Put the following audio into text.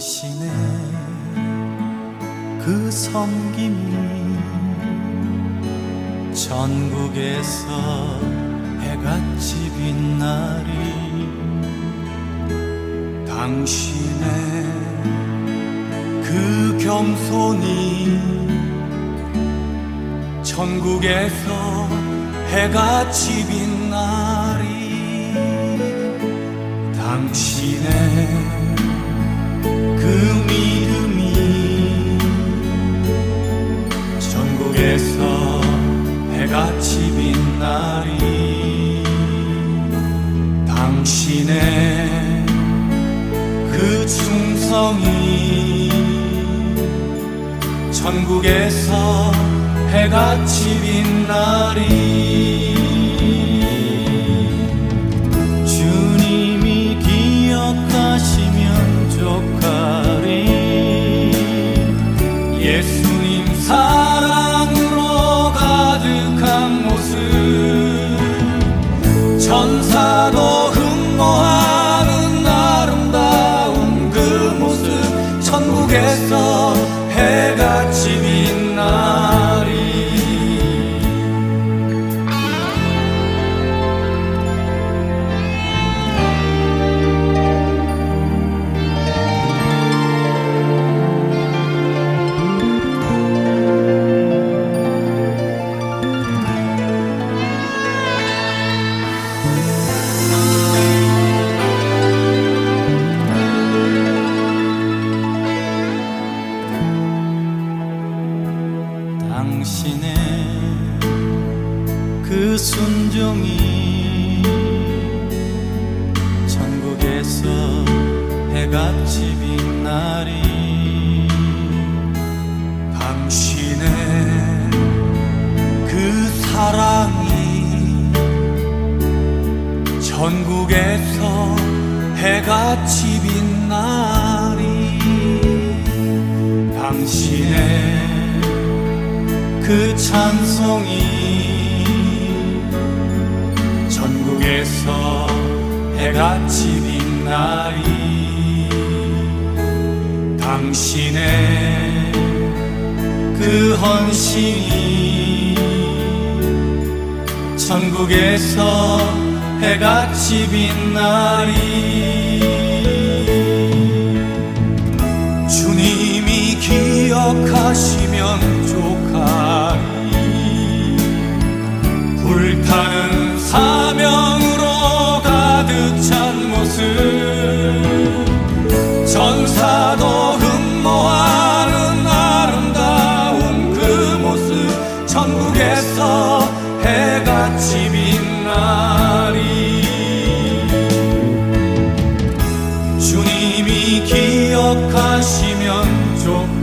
당신의 그 섬김이 전국에서 해같이 빛나리 당신의 그 겸손이 전국에서 해같이 빛나리 당신의 전국에서 해같이 빛나리 주님이 기억하시면 좋가리. 예수님 사랑 당신의 그 순종이 전국에서 해같이 빛나리 당신의 그 사랑이 전국에서 해같이 빛나 그 찬송이 전국에서 해같이 빛나리 당신의 그 헌신이 전국에서 해같이 빛나리 주님이 기억하시 전사도 흠모하는 아름다운 그 모습 천국에서 해같이 빛나리 주님이 기억하시면 좋